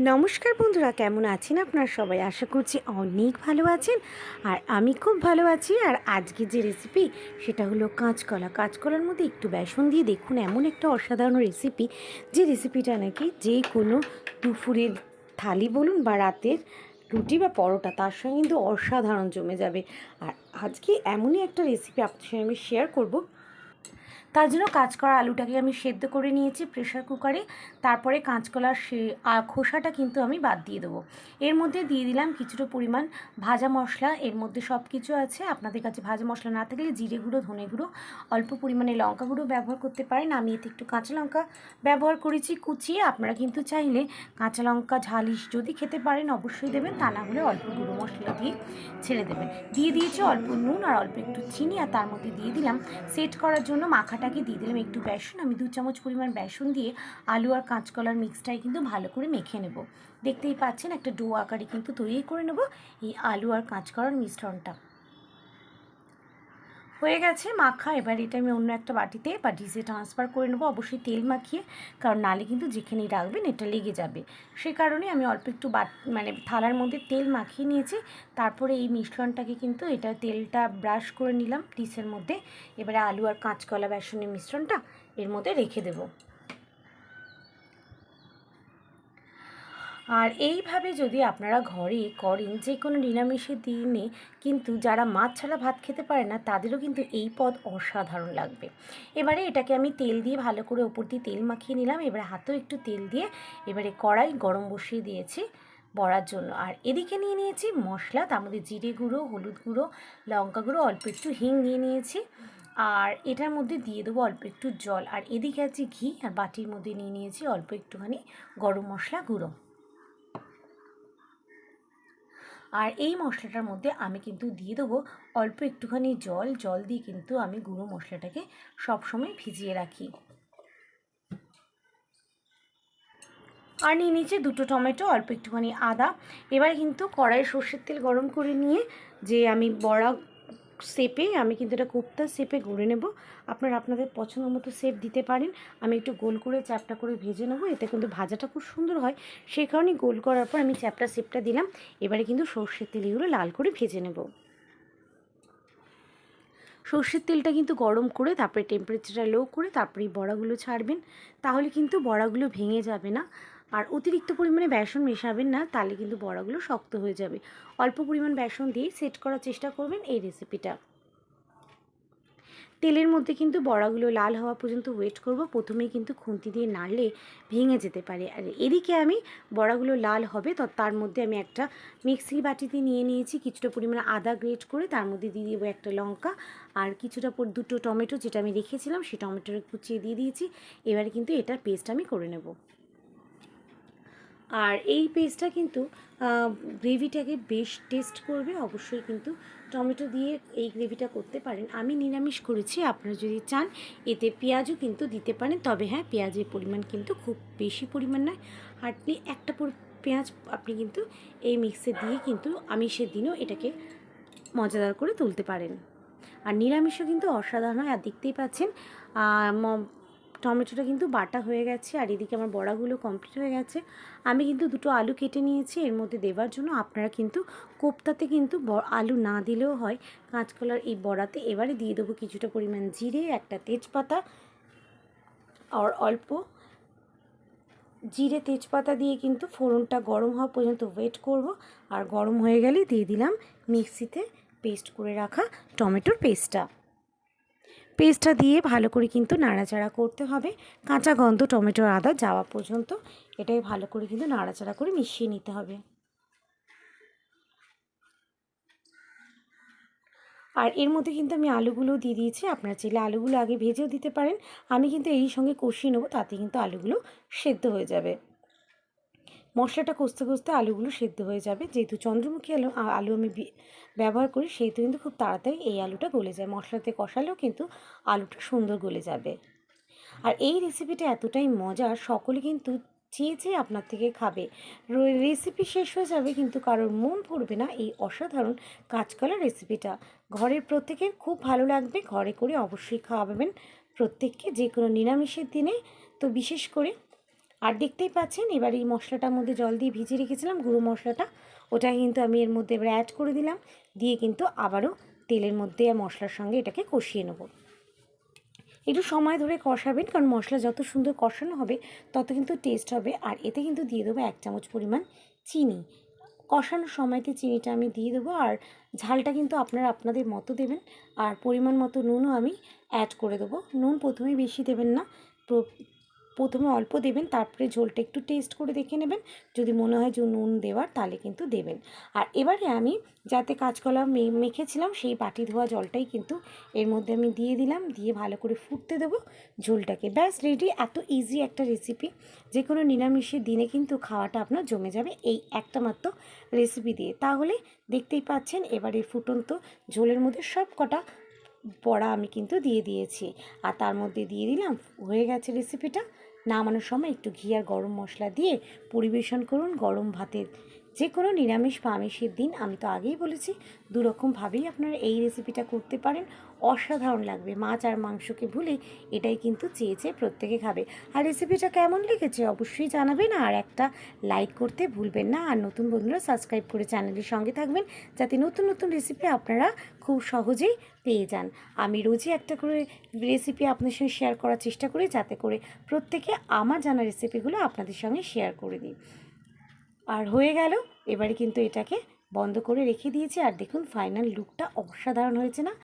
নমস্কার বন্ধুরা, কেমন আছেন আপনারা সবাই? আশা করছি অনেক ভালো আছেন। আর আমি খুব ভালো আছি। আর আজকে যে রেসিপি সেটা হলো কাঁচকলা। কাঁচকলার মধ্যে একটু বেসন দিয়ে দেখুন, এমন একটা অসাধারণ রেসিপি যে রেসিপিটা নাকি যে কোনো দুপুরের থালি বলুন বা রাতের রুটি বা পরোটা, তার সঙ্গে কিন্তু অসাধারণ জমে যাবে। আর আজকে এমনই একটা রেসিপি আপনার সঙ্গে আমি শেয়ার করব। তার জন্য কাঁচকলা আলুটাকে আমি সেদ্ধ করে নিয়েছি প্রেশার কুকারে তারপরে কাঁচকলার সে খোসাটা কিন্তু আমি বাদ দিয়ে দেবো। এর মধ্যে দিয়ে দিলাম কিছুটা পরিমাণ ভাজা মশলা। এর মধ্যে সব কিছু আছে। আপনাদের কাছে ভাজা মশলা না থাকলে জিরে গুঁড়ো, ধনে গুঁড়ো, অল্প পরিমাণে লঙ্কা গুঁড়ো ব্যবহার করতে পারেন। আমি এতে একটু কাঁচা লঙ্কা ব্যবহার করেছি, কুচিয়ে। আপনারা কিন্তু চাইলে কাঁচা লঙ্কা, ঝালিশ যদি খেতে পারেন অবশ্যই দেবেন। তা না হলে অল্প গুঁড়ো মশলা দিয়ে ছেড়ে দেবেন। দিয়ে দিয়েছি অল্প নুন আর অল্প একটু চিনি। আর তার মধ্যে দিয়ে দিলাম সেট করার জন্য মাখাটাকে দিয়ে দিলাম একটু বেসন। আমি দু চামচ পরিমাণ বেসন দিয়ে আলু আর কাঁচকলার মিক্সটাই কিন্তু ভালো করে মেখে নেব। দেখতেই পাচ্ছেন একটা ডো আকারে কিন্তু তৈরি করে নেব এই আলু আর কাঁচকলার মিশ্রণটা। হয়ে গেছে, মাখা। এবার এটা আমি অন্য একটা বাটিতে বা ডিজে ট্রান্সফার করে নেব। অবশ্যই তেল মাখিয়ে, কারণ নালে কিন্তু যেখানেই রাখবেন, এটা লেগে যাবে। সে কারণে আমি অল্প একটু বাট মানে থালার মধ্যে তেল মাখিয়ে নিয়েছি। তারপরে এই মিশ্রণটাকে কিন্তু এটা তেলটা ব্রাশ করে নিলাম ডিসের মধ্যে। এবারে আলু আর কাঁচকলা বেসনের মিশ্রণটা এর মধ্যে রেখে দেবো। আর এইভাবে যদি আপনারা ঘরে করেন যে কোনো নিরামিষের দিনে কিন্তু যারা মাছ ছাড়া ভাত খেতে পারে না, তাদেরও কিন্তু এই পদ অসাধারণ লাগবে। এবারে এটাকে আমি তেল দিয়ে ভালো করে ওপর দিয়ে তেল মাখিয়ে নিলাম। এবারে হাতেও একটু তেল দিয়ে এবারে কড়াই গরম বসিয়ে দিয়েছি বড়ার জন্য। আর এদিকে নিয়ে নিয়েছি মশলা, তার মধ্যে জিরে গুঁড়ো, হলুদ গুঁড়ো, লঙ্কা গুঁড়ো, অল্প একটু হিং নিয়ে নিয়েছি। আর এটার মধ্যে দিয়ে দেবো অল্প একটু জল। আর এদিকে আছে ঘি, আর বাটির মধ্যে নিয়ে নিয়েছি অল্প একটুখানি গরম মশলা গুঁড়ো। আর এই মশলাটার মধ্যে আমি কিন্তু দিয়ে দেবো অল্প একটুখানি জল। জল দিয়ে কিন্তু আমি গুঁড়ো মশলাটাকে সবসময় ভিজিয়ে রাখি। আর নিয়ে নিচে দুটো টমেটো, অল্প একটুখানি আদা। এবার কিন্তু কড়াই সর্ষের তেল গরম করে নিয়ে যে আমি বড়া শেপে আমি কিন্তু এটা কোপ্তা শেপে গড়ে নেব। আপনারা আপনাদের পছন্দ মতো শেপ দিতে পারেন। আমি একটু গোল করে চ্যাপটা করে ভেজে নেব। এতে কিন্তু ভাজাটা খুব সুন্দর হয়। সেই কারণেই গোল করার পর আমি চ্যাপটা শেপটা দিলাম। এবারে কিন্তু সর্ষের তেল এগুলো লাল করে ভেজে নেব। সর্ষের তেলটা কিন্তু গরম করে, তারপরে টেম্পারেচারটা লো করে, তারপরে বড়াগুলো ছাড়বেন। তাহলে কিন্তু বড়াগুলো ভেঙে যাবে না। আর অতিরিক্ত পরিমাণে বেসন মেশাবেন না, তাহলে কিন্তু বড়াগুলো শক্ত হয়ে যাবে। অল্প পরিমাণ বেসন দিয়ে সেট করার চেষ্টা করবেন এই রেসিপিটা তেলের মধ্যে কিন্তু বড়াগুলো লাল হওয়া পর্যন্ত ওয়েট করব, প্রথমেই কিন্তু খুন্তি দিয়ে নাড়লে ভেঙে যেতে পারে। আর এদিকে আমি বড়াগুলো লাল হবে, তো তার মধ্যে আমি একটা মিক্সি বাটিতে নিয়ে নিয়েছি, কিছুটা পরিমাণে আদা গ্রেট করে তার মধ্যে দিয়ে দেবো একটা লঙ্কা, আর কিছুটা পর দুটো টমেটো যেটা আমি রেখেছিলাম সেই টমেটোটা কুচিয়ে দিয়ে দিয়েছি। এবারে কিন্তু এটার পেস্ট আমি করে নেব। আর এই পেস্টটা কিন্তু গ্রেভিটাকে বেশ টেস্ট করবে। অবশ্যই কিন্তু টমেটো দিয়ে এই গ্রেভিটা করতে পারেন। আমি নিরামিষ করেছি, আপনারা যদি চান, এতে পেঁয়াজও কিন্তু দিতে পারেন। তবে হ্যাঁ পেঁয়াজের পরিমাণ কিন্তু খুব বেশি পরিমাণ নয়। আপনি একটা পেঁয়াজ আপনি কিন্তু এই মিক্সে দিয়ে কিন্তু আমিষের দিনও এটাকে মজাদার করে তুলতে পারেন। আর নিরামিষও কিন্তু অসাধারণ হয়, আর দেখতেই পাচ্ছেন টমেটোটা কিন্তু বাটা হয়ে গেছে আর এদিকে আমার বড়াগুলো কমপ্লিট হয়ে গেছে। আমি কিন্তু দুটো আলু কেটে নিয়েছি, এর মধ্যে দেওয়ার জন্য আপনারা কিন্তু কোপ্তাতে কিন্তু আলু না দিলেও হয়। কাঁচকলার এই বড়াতে এবারে দিয়ে দেবো কিছুটা পরিমাণ জিরে, একটা তেজপাতা আর অল্প জিরে তেজপাতা দিয়ে কিন্তু ফোড়নটা গরম হওয়া পর্যন্ত ওয়েট করব। আর গরম হয়ে গেলে দিয়ে দিলাম মিক্সিতে পেস্ট করে রাখা টমেটোর পেস্টটা পেস্টটা দিয়ে ভালো করে কিন্তু নাড়াচাড়া করতে হবে। কাঁচা গন্ধ, টমেটো, আদা যাওয়া পর্যন্ত এটাই ভালো করে কিন্তু নাড়াচাড়া করে মিশিয়ে নিতে হবে। আর এর মধ্যে কিন্তু আমি আলুগুলো দিয়ে দিয়েছি। আপনারা চাইলে আলুগুলো আগে ভেজেও দিতে পারেন। আমি কিন্তু এই সঙ্গে কষিয়ে নেব, তাতে কিন্তু আলুগুলো সেদ্ধ হয়ে যাবে। মশলাটা কষতে কষতে আলুগুলো সেদ্ধ হয়ে যাবে। যেহেতু চন্দ্রমুখী আলু আলু আমি ব্যবহার করি, সেহেতু কিন্তু খুব তাড়াতাড়ি এই আলুটা গলে যায়। মশলাতে কষালেও কিন্তু আলুটা সুন্দর গলে যাবে। আর এই রেসিপিটা এতটাই মজার, সকলে কিন্তু চেয়ে চেয়ে আপনার থেকে খাবে। রেসিপি শেষ হয়ে যাবে কিন্তু কারোর মন পড়বে না এই অসাধারণ কাঁচকলা রেসিপিটা ঘরের প্রত্যেকের খুব ভালো লাগবে, ঘরে করে অবশ্যই খাওয়াবেন প্রত্যেককে যে কোনো নিরামিষের দিনে। তো বিশেষ করে আর দেখতেই পাচ্ছেন, এবার এই মশলাটার মধ্যে জল দিয়ে ভিজিয়ে রেখেছিলাম, গুঁড়ো মশলাটা। ওটা কিন্তু আমি এর মধ্যে এবার অ্যাড করে দিলাম, দিয়ে কিন্তু আবারও তেলের মধ্যে আর মশলার সঙ্গে এটাকে কষিয়ে নেব। একটু সময় ধরে কষাবেন, কারণ মশলা যত সুন্দর কষানো হবে, তত কিন্তু টেস্ট হবে। আর এতে কিন্তু দিয়ে দেবো এক চামচ পরিমাণ চিনি। কষানোর সময়তে চিনিটা আমি দিয়ে দেবো, আর ঝালটা কিন্তু আপনারা আপনাদের মতো দেবেন, আর পরিমাণ মতো নুনও আমি অ্যাড করে দেবো। নুন প্রথমেই বেশি দেবেন না প্রথমে অল্প দেবেন, তারপরে ঝোলটা একটু টেস্ট করে দেখে নেবেন। যদি মনে হয় যে নুন দেওয়ার, তাহলে কিন্তু দেবেন। আর এবারে আমি যাতে কাঁচকলা মেখেছিলাম, সেই বাটি ধোয়া জলটাই কিন্তু এর মধ্যে আমি দিয়ে দিলাম। দিয়ে ভালো করে ফুটতে দেবো ঝোলটাকে। ব্যাস রেডি এত ইজি একটা রেসিপি যে কোনো নিরামিষের দিনে কিন্তু খাওয়াটা আপনার জমে যাবে এই একটা মাত্র রেসিপি দিয়ে। তাহলে দেখতেই পাচ্ছেন, এবারে ফুটন্ত ঝোলের মধ্যে সব কটা বড়া আমি কিন্তু দিয়ে দিয়েছি। আর তার মধ্যে দিয়ে দিলাম, হয়ে গেছে রেসিপিটা নামানোর সময় একটু ঘি আর গরম মশলা দিয়ে পরিবেশন করুন গরম ভাতের যে কোনো নিরামিষ বা আমিষের দিন, আমি তো আগেই বলেছি দুরকমভাবেই আপনারা এই রেসিপিটা করতে পারেন। অসাধারণ লাগবে, মাছ আর মাংসকে ভুলে এটাই কিন্তু চেয়ে চেয়ে প্রত্যেকে খাবে। আর রেসিপিটা কেমন লেগেছে অবশ্যই জানাবেন, আর একটা লাইক করতে ভুলবেন না। আর নতুন বন্ধুরা সাবস্ক্রাইব করে চ্যানেলের সঙ্গে থাকবেন, যাতে নতুন নতুন রেসিপি আপনারা খুব সহজেই পেয়ে যান। আমি রোজই একটা করে রেসিপি আপনার সঙ্গে শেয়ার করার চেষ্টা করি, যাতে করে প্রত্যেকে আমার জানা রেসিপিগুলো আপনাদের সঙ্গে শেয়ার করে দিই। আর হয়ে গেল। এবারে কিন্তু এটাকে বন্ধ করে রেখে দিয়েছি। আর দেখুন ফাইনাল লুকটা অসাধারণ হয়েছে না?